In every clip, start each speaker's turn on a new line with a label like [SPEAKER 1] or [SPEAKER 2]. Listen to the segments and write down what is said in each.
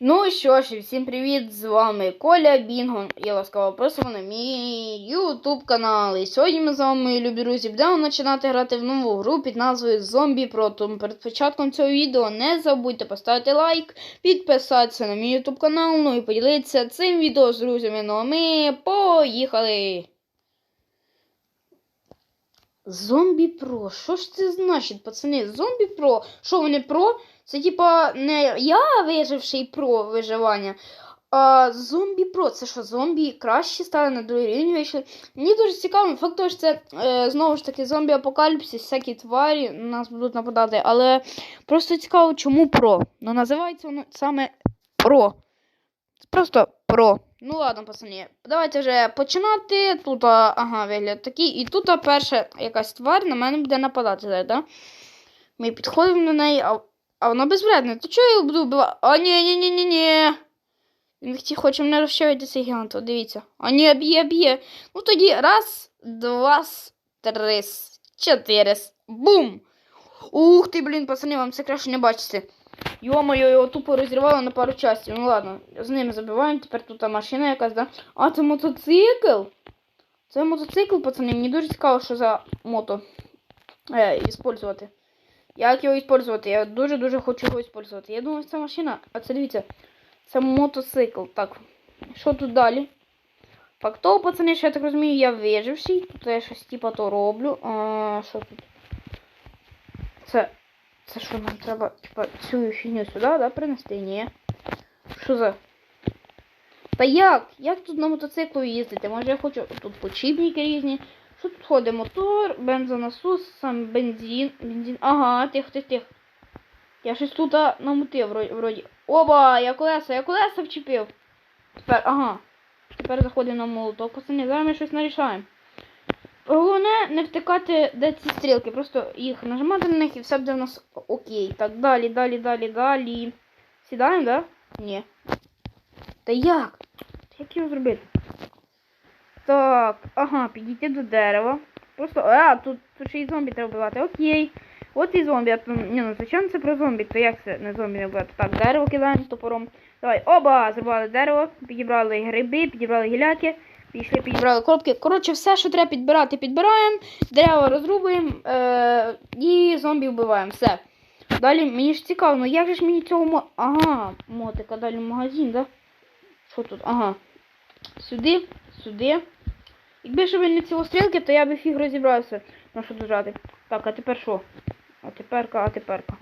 [SPEAKER 1] Ну що ж, і всім привіт! З вами Коля Бінго. Я ласкаво просимо на мій YouTube канал. І сьогодні ми з вами, любі друзі, будемо починати грати в нову гру під назвою Pro. Тому перед початком цього відео не забудьте поставити лайк, підписатися на мій YouTube канал, ну і поділитися цим відео з друзями. Ну а ми поїхали! Зомбі Про. Що ж це значить, пацани? Зомбі Про. Що вони про? Це типа не я виживший про виживання. А зомбі про. Це що, зомбі краще стали на другий рівень вийшли. Мені дуже цікаво, факт що це е, знову ж таки зомбі апокаліпсис, всякі тварі нас будуть нападати. Але просто цікаво, чому про. Ну називається воно саме про. Просто про. Ну ладно, пацані, давайте вже починати. Тут, ага, вигляд такий. І тут перша якась тварь на мене буде нападати, да? Ми підходимо до неї, а, а вона безвредна. То чого я його буду вбивати? А ні, ні, ні, ні, ні. Він хоче мене розчавити цей гігант, дивіться. А ні, б'є, б'є. Ну тоді раз, два, три, чотири. Бум! Ух ти, блін, пацани, вам це краще не бачите. Йо-моє, його тупо розірвало на пару частів. Ну ладно, з ними забиваємо. Тепер тут машина якась, да? А, це мотоцикл. Це мотоцикл, пацани. Мені дуже цікаво, що за мото е, іспользувати. Як його іспользувати? Я дуже-дуже хочу його іспользувати. Я думаю, це машина. А це дивіться, це мотоцикл. Так, що тут далі? Факт того, пацани, що я так розумію, я виживший. Тут я щось типа то роблю. А, що тут? Це. Це що нам треба, типа, цю фігню сюди, да, принести? Ні. Що за? Та як? Як тут на мотоциклу їздити? Може я хочу тут почіпники різні. Що тут ходить? Мотор, бензонасос, сам бензин. бензин. Ага, тих, тих, тих. Я щось тут намутив вроді. Оба, я колеса, я колеса вчепив. Тепер, ага. Тепер заходимо на молоток. Пацани, зараз ми щось нарішаємо. Головне не втикати де ці стрілки, просто їх нажимати на них і все буде в нас окей. Так, далі, далі, далі, далі. Сідаємо, да? Ні. Та як? Як його зробити? Так, ага, підійти до дерева. Просто. А, тут, тут ще й зомбі треба вбивати. Окей. От і зомбі. А ні, ну звичайно це про зомбі, то як це не зомбі не вбивати? Так, дерево кидаємо топором. Давай, оба! Зрубали дерево, підібрали гриби, підібрали гіляки. Пішли, підібрали коробки. Коротше, все, що треба підбирати, підбираємо. Дерева розрубуємо е- і зомбі вбиваємо. Все. Далі мені ж цікаво, ну як же ж мені цього мо... Ага, мотика, далі магазин, да? Що тут? Ага. Сюди, сюди. Якби ж ви не цілострілки, то я би фіг розібрався, на що дожати. Так, а тепер що? А теперка, а теперка.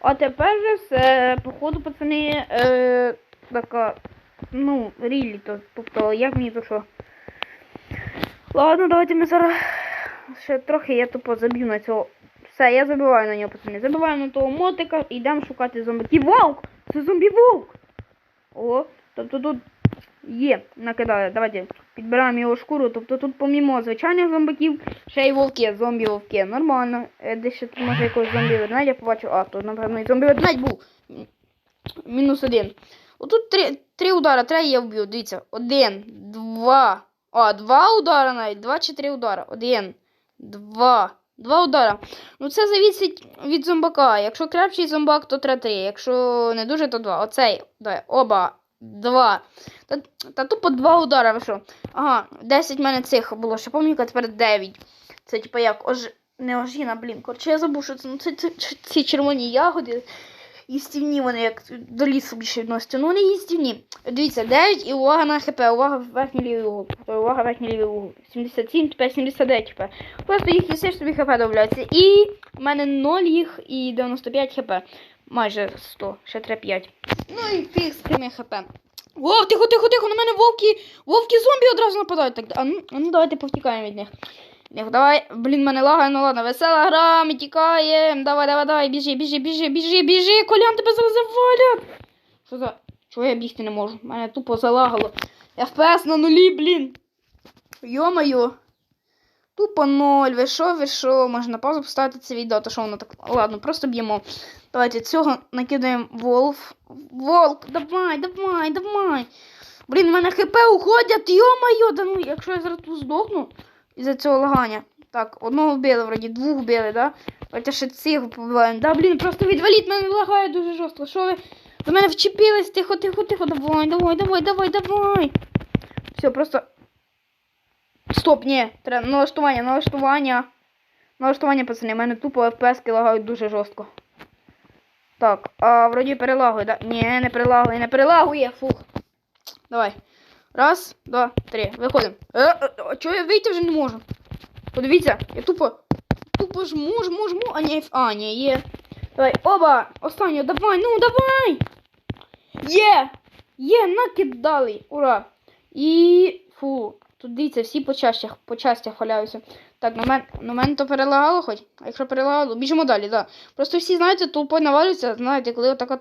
[SPEAKER 1] А тепер вже все. Походу, пацани, е, така Ну, рілі то. Тобто, як мені то що? Ладно, давайте ми зараз ще трохи я тупо заб'ю на цього. Все, я забиваю на нього, пацани. Забиваю на того мотика і йдемо шукати зомбаків. Вовк! Це зомбі-вовк! О, тобто тут є, накидаю. Давайте підбираємо його шкуру. Тобто тут помімо звичайних зомбаків, ще й вовки, зомбі-вовки. Нормально. Е, Десь ще тут може якогось зомбі-ведмедя побачу. А, тут, напевно, і зомбі-ведмедь був. Мінус один. Отут три, три удара, треба я вб'ю. Дивіться. Один, два. А, два удара навіть. Два чи три удара. Один, два. Два удара. Ну це завісить від зомбака. Якщо крепший зомбак, то треба три. Якщо не дуже, то два. Оцей. Давай. Оба. Два. Та, та тупо два удара, ви що? Ага, 10 в мене цих було. Ще а тепер 9. Це типа як ож... не ожіна, блін. Коротше, я забув, що це, ну, це, це ці червоні ягоди їстівні вони як до лісу більше відносяться. Ну вони їстівні. Дивіться, 9 і увага на хп, увага в верхній лівий угол. Увага в верхній лівий угол. 77, тепер 79 хп. Просто їх їсиш, тобі хп додається. І в мене 0 їх і 95 хп. Майже 100, ще треба 5. Ну і фіг з тими хп. Вов, тихо, тихо, тихо, на мене вовки, вовки зомбі одразу нападають. Так, а ну, а ну давайте повтікаємо від них. Них, давай, блін, мене лагає, ну ладно, весела гра, ми тікаємо. Давай, давай, давай, біжи, біжи, біжи, біжи, біжи, колян тебе зараз завалять. Що за. Чого я бігти не можу? Мене тупо залагало. FPS на нулі, блін. Йо-моє. Тупо ноль. Ви що, ви що? Можна на паузу поставити це відео, то що воно так. Ладно, просто б'ємо. Давайте цього накидаємо Волф. Волк, давай, давай, давай. Блін, в мене хп уходять, йо-моє, да ну, якщо я зараз тут здохну із-за цього лагання. Так, одного вбили, вроді, двох вбили, да? Давайте ще цих побиваємо. Да, блін, просто відваліть, мене лагає дуже жорстко. Що ви? До мене вчепились, тихо, тихо, тихо, давай, давай, давай, давай, давай. Все, просто. Стоп, ні, треба налаштування, налаштування. Налаштування, пацани, в мене тупо FPS лагають дуже жорстко. Так, а вроді перелагує, да? Ні, не перелагує, не перелагує, фух. Давай. Раз, два, три. Виходимо. Е, е, а чого я вийти вже не можу? Подивіться, я тупо. Тупо жму, жму, жму, а ні, а, ні, є. Давай, оба! Останнє, давай, ну давай! Є! Є, накидали! Ура! І. Фу, тут дивіться, всі по частях, по частях валяються. Так, на мен, на мене то перелагало хоч. А якщо перелагало, біжимо далі. Да. Просто всі, знаєте, толпою навалюються, знаєте, коли така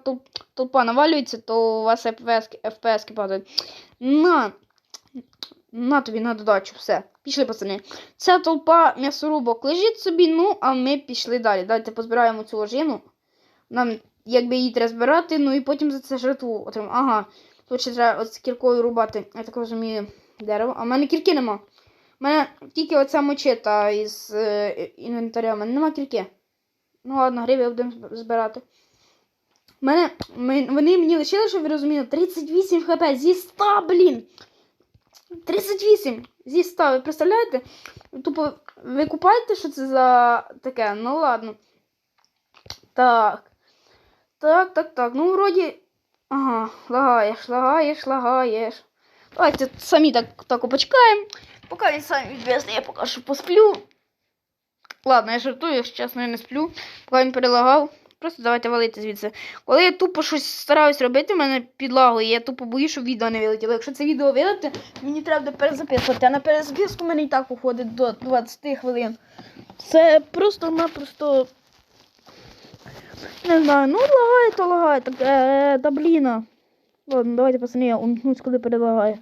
[SPEAKER 1] толпа навалюється, то у вас FPS, FPS падають. На! На тобі на додачу, все. Пішли, пацани. Ця толпа м'ясорубок лежить собі, ну, а ми пішли далі. Давайте позбираємо цю ложину. Нам якби її треба збирати, ну і потім за це жертву отримаємо. Ага, тут ще треба з кіркою рубати, я так розумію, дерево. А в мене кірки нема. У мене тільки оця мочета із е, інвентаря. У мене нема кірки. Ну ладно, гриби будемо збирати. Мене, вони мені лишили, щоб ви розуміли, 38 хп зі 100, блін. 38 зі 100, ви представляєте? Тупо, ви купаєте, що це за таке? Ну ладно. Так. Так, так, так. Ну, вроді. Ага, лагаєш, лагаєш, лагаєш. Давайте самі так, так почекаємо. Поки він сам відвезне, я поки що посплю. Ладно, я жартую, якщо чесно, я не сплю. Поки він перелагав. Просто давайте валити звідси. Коли я тупо щось стараюсь робити, в мене підлагує, я тупо боюсь, щоб відео не вилетіло. Якщо це відео вилетить, мені треба перезаписувати. А на перезаписку мене і так уходить до 20 хвилин. Це просто-напросто. Не знаю, ну лагає, то лагає. Так, е, та бліна. Ладно, давайте, пацани, я умкнусь, коли перелагає.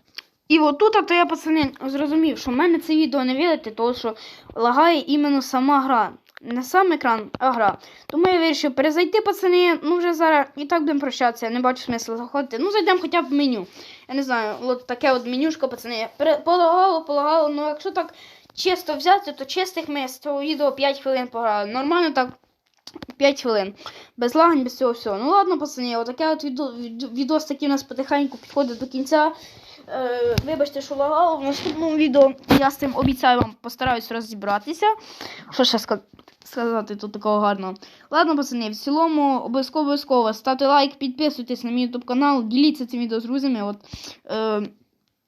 [SPEAKER 1] І отут, то я, пацани, зрозумів, що в мене це відео не вилетить, тому що лагає іменно сама гра. Не сам екран, а гра. Тому я вирішив перезайти, пацани. Ну вже зараз і так будемо прощатися, я не бачу смисла заходити. Ну, зайдемо хоча б в меню. Я не знаю, от таке от менюшко, пацани. Полагало, полагало, ну якщо так чисто взяти, то чистих ми з цього відео 5 хвилин пограли. Нормально так 5 хвилин. Без лагань, без цього всього. Ну ладно, пацани, отаке от відео, від- відос такий у нас потихеньку підходить до кінця. Е, вибачте, що лагало. В наступному відео я з цим обіцяю вам постараюсь розібратися. Що ще ска- сказати тут такого гарного? Ладно, пацани, в цілому обов'язково обов'язково ставте лайк, підписуйтесь на мій YouTube канал, діліться цим відео з друзями. От, е,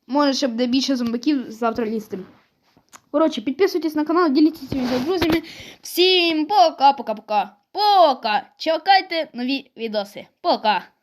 [SPEAKER 1] може, ще буде більше зомбаків завтра лізти. Коротше, підписуйтесь на канал, діліться цим відео з друзями. Всім пока-пока-пока. Пока! Чекайте нові відоси. Пока!